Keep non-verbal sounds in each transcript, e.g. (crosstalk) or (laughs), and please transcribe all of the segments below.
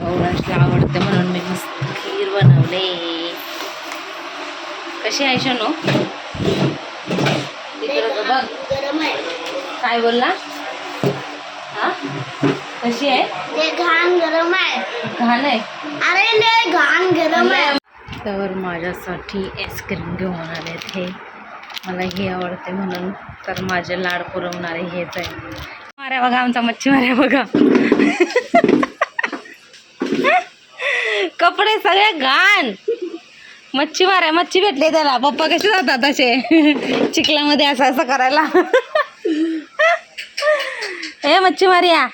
गौरांशला आवडते म्हणून मी मस्त खीर बनवले. कशी आहे शनू? बघ. काय बोलला? हा? कशी आहे? घाण गरम आहे. घाण आहे? अरे घाण गरम आहे. तर माझ्यासाठी आईस्क्रीम घेऊन आले हे मला हे आवडते म्हणून तर माझे लाड पुरवणारे हेच आहे. माऱ्या बघा आमचा मच्छी माऱ्या बघा. (laughs) कपडे सगळे घाण. मच्छी माऱ्या मच्छी भेटले त्याला. पप्पा कसे जातात असे? चिखलामध्ये असं असं करायला. हे मच्छी मारिया.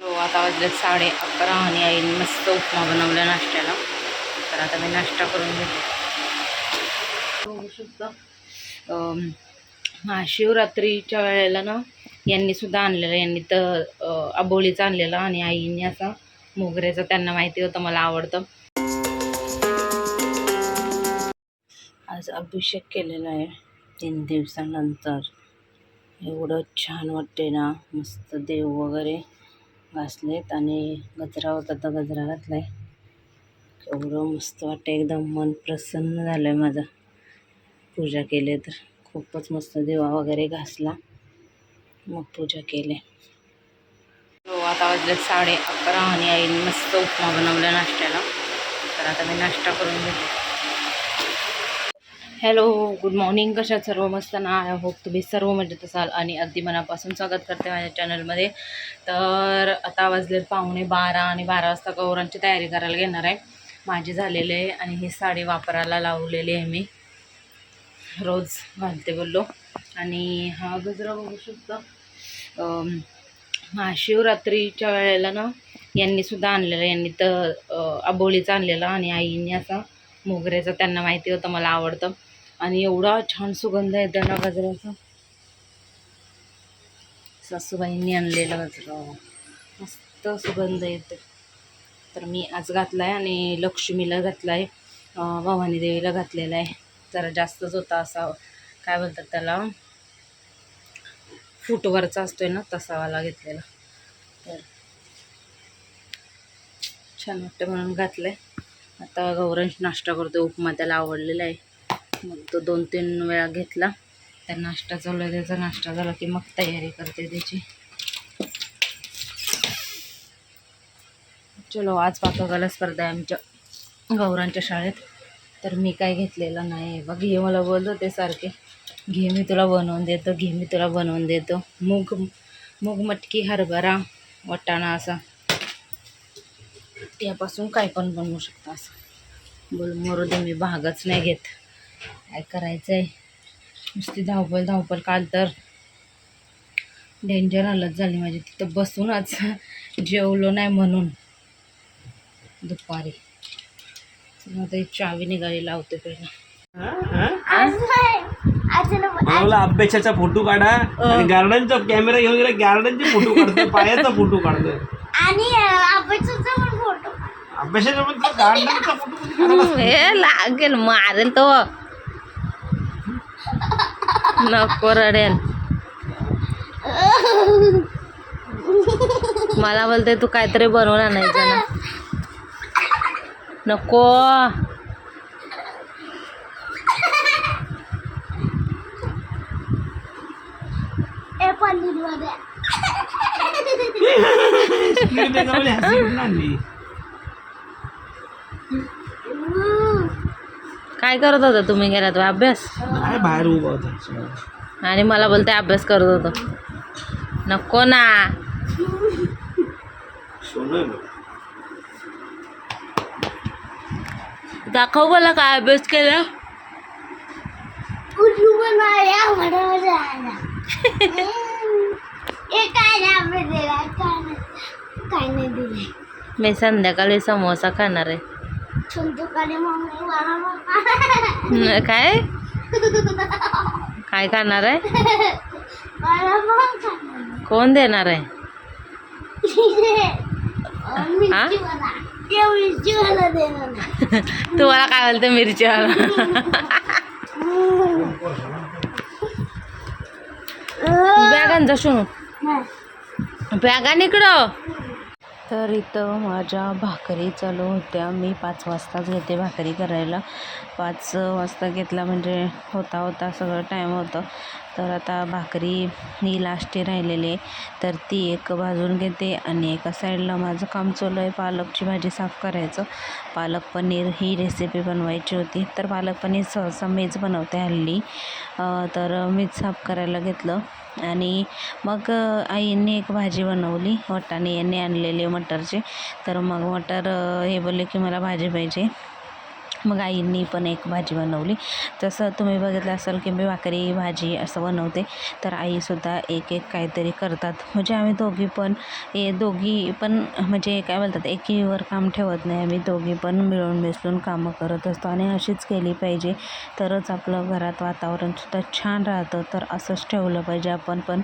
हो, आता वाजले साडे अकरा आणि आईने मस्त उपमा बनवला नाश्त्याला. तर आता मी नाश्ता करून घेते. बघू शकता महाशिवरात्रीच्या वेळेला ना यांनी सुद्धा आणलेलं यांनी तर आबोळीचा आणलेला आणलेलं आणि आईने असा मोगऱ्याचं त्यांना माहिती होतं मला आवडतं. आज अभिषेक केलेला आहे तीन दिवसानंतर. एवढं छान वाटते ना मस्त देव वगैरे घासलेत आणि गजरा होता तर गजरा घातलाय. एवढं मस्त वाटतं एकदम मन प्रसन्न झालं आहे माझं. पूजा केली तर खूपच मस्त देवा वगैरे घासला. मग पूजा केली. आता वाजले साडे अकरा आणि आईने मस्त उपमा बनवला नाश्त्याला. तर आता मी नाश्ता करून घेते. हॅलो गुड मॉर्निंग कशात सर्व? मस्त ना? आय होप तुम्ही सर्व मजेत असाल आणि अगदी मनापासून स्वागत करते माझ्या चॅनलमध्ये तर आता वाजले पाहुणे बारा आणि बारा वाजता गौरांची तयारी करायला घेणार आहे. माझी झालेले आहे आणि ही साडी वापरायला लावलेली आहे मी. रोज घालते बोललो. आणि हा गजरा बघू शकतो. महाशिवरात्रीच्या वेळेला ना यांनी सुद्धा आणलेलं यांनी तर अ, आणलेलं आणि आईने असा मोगऱ्याचं त्यांना माहिती होतं मला आवडतं. आणि एवढा छान सुगंध आहे त्यांना गजऱ्याचा सासूबाईंनी आणलेला गजरा मस्त सुगंध येतो. तर मी आज घातला आहे आणि लक्ष्मीला घातला आहे भवानी देवीला घातलेला आहे. जरा जास्तच होता असा काय बोलतात त्याला? फुटवरचा असतोय ना तसावाला घेतलेला. तर छान वाटतं म्हणून घातलं आहे आता गौरंश नाश्ता करतो उपमा त्याला आवडलेला आहे. मग तो दोन तीन वेळा घेतला. त्या नाश्ता चालू आहे. त्याचा नाश्ता झाला की मग तयारी करते त्याची. चलो आज पाककला स्पर्धा आहे आमच्या गौरांच्या शाळेत. तर मी काय घेतलेलं नाही. बघ हे मला बोलतो ते सारखे. घे मी तुला बनवून देतो घे मी तुला बनवून देतो. मूग मूग मटकी हरभरा वाटाणा असा. त्यापासून काय पण बनवू शकता असं. बोल मरू दे मी भागच नाही घेत. काय करायचं आहे नुसती धावपळ धावपळ काल तर. डेंजर हालत झाली माझी. तिथं बसूनच जेवलो नाही म्हणून. दुपारी. मग ते चावी निघाली लावते पहिला. मला अभ्यासाचा फोटो काढा आणि गार्डनचा कॅमेरा घेऊन गेला गार्डनचे फोटो काढतोय पायाचा फोटो काढतोय. आणि अभ्यासाचा पण फोटो अभ्यासाचा पण गार्डनचा फोटो कधी काढायला हे लागेल मारेल तो. नको रडेल. मला बोलते तू काहीतरी बनवून आणायचं ना नको ए पनीरमध्ये काय करत होता तुम्ही गेला तो अभ्यास? नाही बाहेर उभा होता आणि मला बोलते अभ्यास करत होतो. नको ना. सोनं दाखव मला काय अभ्यास केला. (laughs) मी संध्याकाळी समोसा खाणार आहे. काय? काय खाणार आहे. कोण देणार आहे. तुम्हाला काय बोलते मिरचीवाला? बॅगांचा शोनू नाही. बॅगा इकडं तर इथं माझ्या भाकरी चालू होत्या. मी पाच वाजताच घेते भाकरी करायला. पाच वाजता घेतला म्हणजे होता होता सगळं टाईम होतं. तर आता भाकरी ही लास्टची राहिलेली आहे. तर ती एक भाजून घेते आणि एका साईडला माझं काम चालू आहे. पालकची भाजी साफ करायचं. पालक पनीर ही रेसिपी बनवायची होती. तर पालक पनीर सहसा मीच बनवते हल्ली. तर मीच साफ करायला घेतलं. आणि मग अ, आईंनी एक भाजी बनवली. वटाणे यांनी आणलेले. मटरचे. तर मग मटर हे बोलले की मला भाजी पाहिजे. मग आईंनी पण एक भाजी बनवली. तसं तुम्ही बघितलं असाल की मी भाकरी भाजी असं बनवते. तर आईसुद्धा एक एक काहीतरी करतात. म्हणजे आम्ही दोघी पण हे दोघी पण म्हणजे काय बोलतात एकीवर काम ठेवत नाही. आम्ही दोघी पण मिळून मिसळून कामं करत असतो आणि अशीच केली पाहिजे. तरच आपलं घरात वातावरणसुद्धा छान राहतं. तर असंच ठेवलं पाहिजे आपण पण.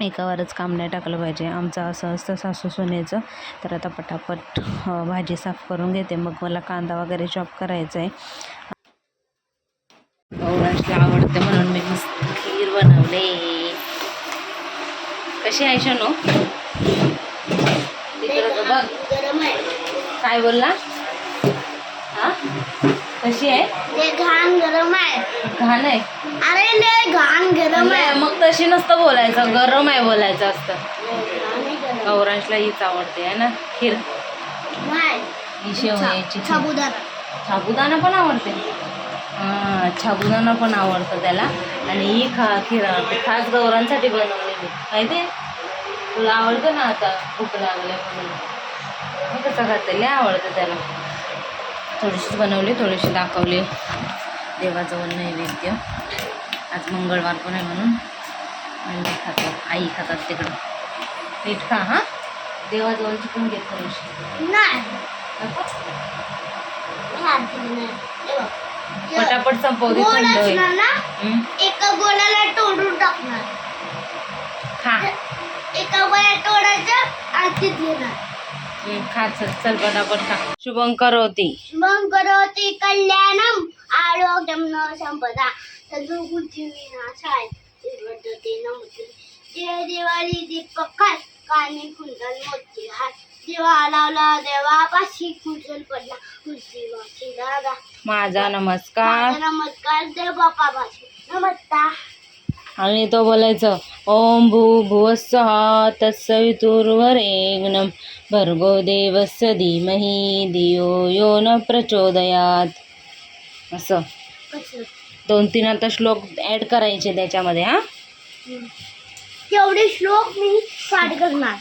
एकावरच काम नाही टाकलं पाहिजे. आमचं असं असतं सासू सुनेचं तर आता पटापट भाजी साफ करून घेते. मग मला कांदा वगैरे चॉप करायचा आहे. गौरांशला आवडते म्हणून मी मस्त खीर बनवले. कशी आहे शनू? बघ काय बोलला? हा? कशी आहे? ते घाण गरम आहे. घाण आहे? अरे लय घाण गरम आहे. नाही, मग तशी नसतं बोलायचं गरम आहे बोलायचं असतं. लय घाण आहे गरम. गौरांशला हीच आवडते आहे ना? खीर. नाही. ही शेवयाची खीर. साबुदाणा साबुदाणा पण आवडते. हां साबुदाणा पण आवडतं त्याला. आणि ही खा खीर आवडते. खास गौरांसाठी बनवली मी माहिती आहे? तुला आवडतं ना आता भूक लागले म्हणून मग कसं खाते? लय आवडतं त्याला. थोडीशीच बनवली थोडीशी दाखवली. देवाजवळ नैवेद्य. आज मंगळवार पण आहे म्हणून. आणि खातात आई खातात तिकडं. नीट खा हां? देवाजवळची पण घे थोडीशी पटापट संपवते हं? एका गोळ्याला तोडून टाकणार. खा. एका गोळ्या तोडायचं आरतीत घेणार. ખાસ સર્વના બધા શુભમ કરોતિ શુભમ કરોતિ કલ્યાણમ આરોગ્યમ નો સંપદા સદુગુણથી વિનાશાય વિવર્ધતે નમતિ જય દિવાળી દીપક કાની કુંડલ મોતી હાથ. દેવા લાવલા દેવા પાછી કુંડલ પડલા કુંડલમાંથી લાગા માજા નમસ્કાર. નમસ્કાર. દેવ બાપા નમસ્કાર. आणि तो बोलायचं ओम भू भुवस्सः तत्सवितुर्वरेण्यं भर्गो देवस्य धीमहि धियो यो न प्रचोदयात। असं. दोन तीन आता श्लोक ॲड करायचे त्याच्यामध्ये हां? तेवढे श्लोक मी पाठ करणार.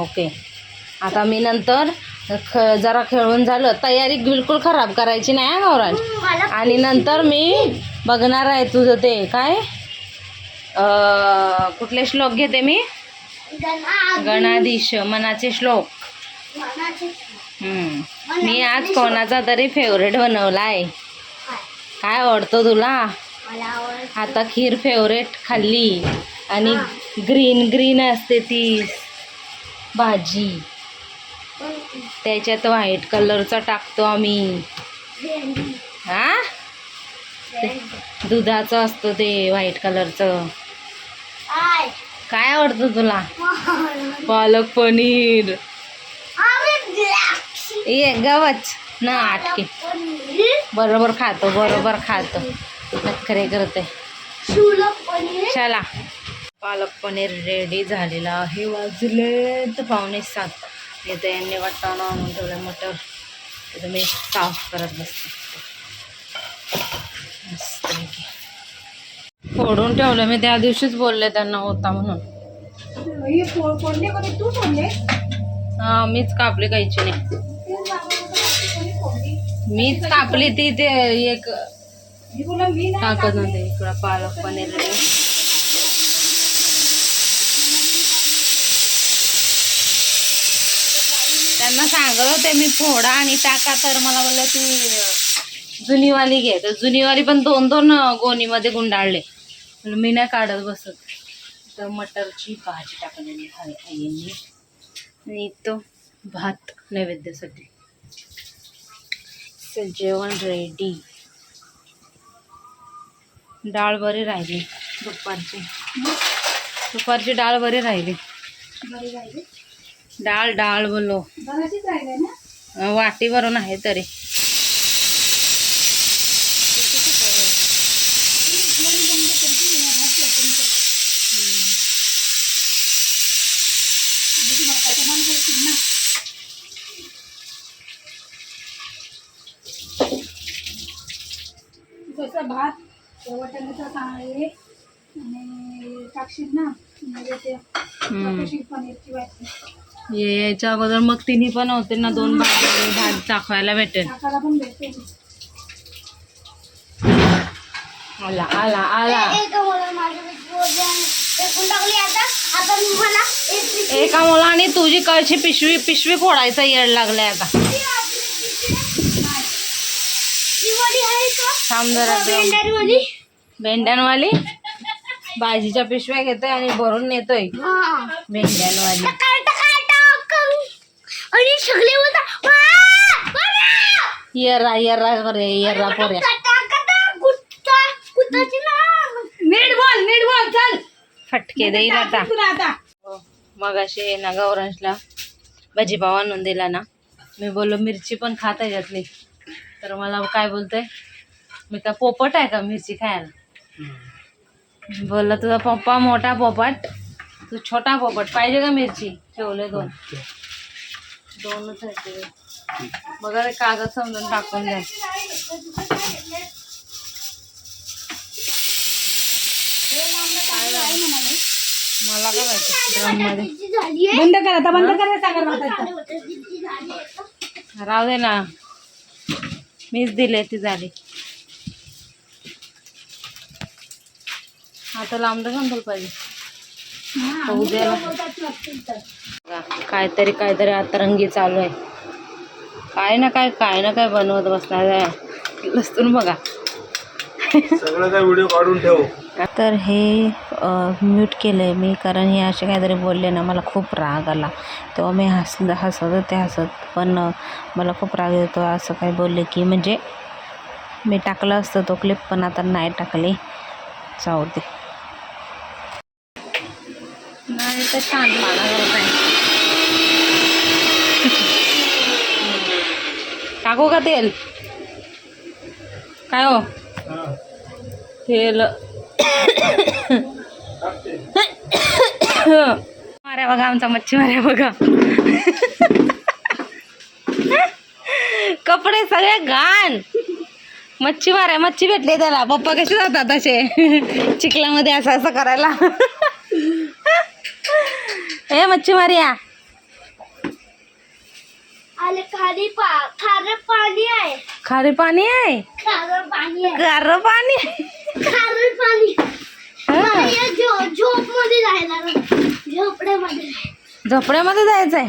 ओके आता मी नंतर ख जरा खेळून झालं तयारी बिलकुल खराब करायची नाही गौराज आणि नंतर मी बघणार आहे तुझं ते काय? कुठले श्लोक घेते मी? गणा गणाधीश मनाचे श्लोक. मी आज कोणाचा तरी फेवरेट बनवला आहे काय आवडतं तुला? आता खीर फेवरेट खाल्ली. आणि ग्रीन ग्रीन असते ती. भाजी. त्याच्यात व्हाईट कलरचा टाकतो आम्ही. हा दुधाचं असतं ते व्हाईट कलरचं काय आवडतं तुला? पालक पनीर. ये गवच ना आटके. बरोबर खातो बरोबर खातो. नखरे करते. चला. पालक पनीर रेडी झालेला आहे वाजले तर पावणे सात. येतं यांनी वाटाणा आणून ठेवलं मटर. तर मी साफ करत बसते. मस्तपैकी. फोडून ठेवलं. मी त्या दिवशीच बोलले त्यांना होता म्हणून. हा मीच कापली कायची नाही. मीच कापली ती ते एक टाकत नव्हते. इकडं पालक पनीर त्यांना सांगत होते मी फोडा आणि टाका. तर मला बोलले तू जुनीवाली घे. तर जुनीवाली पण दोन दोन गोणीमध्ये गुंडाळले. मी नाही काढत बसत. तर मटरची भाजी टाकलेली आहे आईंनी आणि तो भात नैवेद्यासाठी. जेवण रेडी डाळ बरी राहिली. दुपारची. दुपारची डाळ बरी राहिली. डाळ डाळ बोलो बघायचीच राहिले ना? अं, वाटीवरून आहे तरी. जसं भात वाटाण्याचा आहे आणि टाकशील ना म्हणजे ते. टाकशील पनीरची याच्या अगोदर मग तिन्ही पण होते ना दोन दाखवायला भेटेल. टाकायला पण भेटते. आला आला आला. एका मुलाने तुझी कळशी पिशवी पिशवी फोडायचा येड लागलाय आता. थांब जरा दोन. भेंड्यांवाली. भाजीच्या पिशव्या घेतोय आणि भरून नेतोय. भेंड्यांवाली. आणि सगळे येरा येरा करे येरा पोऱ्या नीट बोल नीट बोल चल फटके देईल आता. आता. मग असे ना गौरांशला भाजीपाव आणून दिला ना. मी बोललो मिरची पण खात आहे त्यातली तर मला काय बोलतोय मी का पोपट आहे का मिरची खायला? बोलला तुझा पप्पा मोठा पोपट तू छोटा पोपट पाहिजे का मिरची? ठेवले दोन. दोनच आहे ते. बघा ते कागद समजून टाकून द्या. मला काय माहिती? बंद कर आता बंद कर सागर भाताचं. राहू दे ना. मीच दिले ती झाली. आता लांब सांगतो पाहिजे. बघा, काहीतरी काहीतरी अतरंगी चालू आहे. काय ना काय काय ना काय बनवत बसणार आहे. लसूण बघा. सगळं काय व्हिडिओ काढून ठेव. तर हे म्यूट केलं आहे मी कारण हे असे काहीतरी बोलले ना मला खूप राग आला. तेव्हा मी हसलं हसत होते हसत. पण मला खूप राग येतो असं काही बोलले की म्हणजे मी टाकलं असतं तो क्लिप पण आता नाही टाकले. जाऊ दे. नाही तर छान पाला करत आहे टाकू का तेल? काय हो? तेल. माऱ्या बघा आमचा मच्छी माऱ्या बघा. कपडे सगळे घाण. मच्छी माऱ्या मच्छी भेटले त्याला. पप्पा कसे जातात असे? चिखलामध्ये असं असं करायला. हे मच्छी मारिया. खाली पा खारं पाणी आहे. खारे पाणी आहे? खारं पाणी आहे. गार पाणी? आहे. खारं पाणी. हा. या झो झोपमध्ये जायला झोपड्यामध्ये झोपड्यामध्ये जायचं. आहे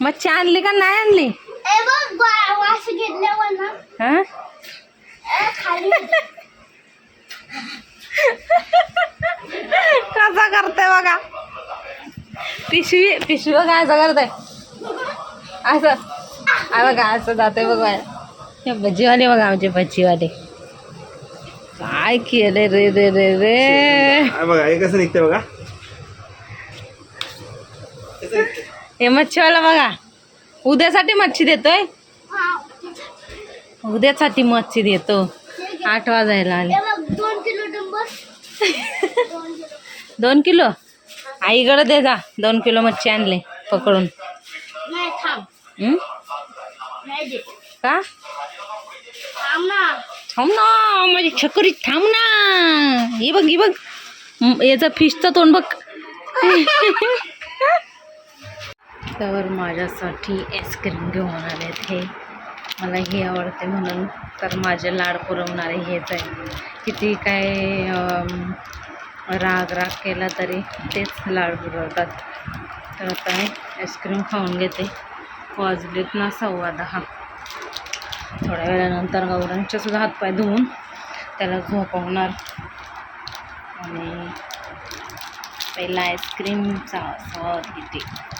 मच्छी आणली का नाही आणली? ए बघ वा- वास घेतल्यावर ना. हा? ए, खाली. कसा करते बघा? पिशवी पिशवी बघा असं करते असं. आ बघा असं जाते बघा. हे भजीवाले बघा आमचे भजीवाले. काय केले रे रे रे रे? बघा हे कसं निघतंय बघा. हे मच्छीवाला बघा. उद्यासाठी मच्छी देतोय? हा. उद्यासाठी मच्छी देतो. आठ वाजायला आले. दोन किलो? आईकडे दे जा. दोन किलो मच्छी आणले पकडून. का? थांब ना. थांब ना माझी छकरी थांब ना. हे बघ हे बघ. याचं फिशचं तोंड बघ. तर माझ्यासाठी आईस्क्रीम घेऊन आलेत हे. मला हे आवडते म्हणून तर माझे लाड पुरवणारे हेच आहे. किती काय राग राग केला तरी तेच लाड पुरवतात. तर आता मी आईस्क्रीम खाऊन घेते. वाजलेत ना सव्वा दहा. थोड्या वेळानंतर गौरांचे सुद्धा हातपाय धुवून त्याला झोपवणार. आणि पहिला आईस्क्रीमचा स्वाद घेते.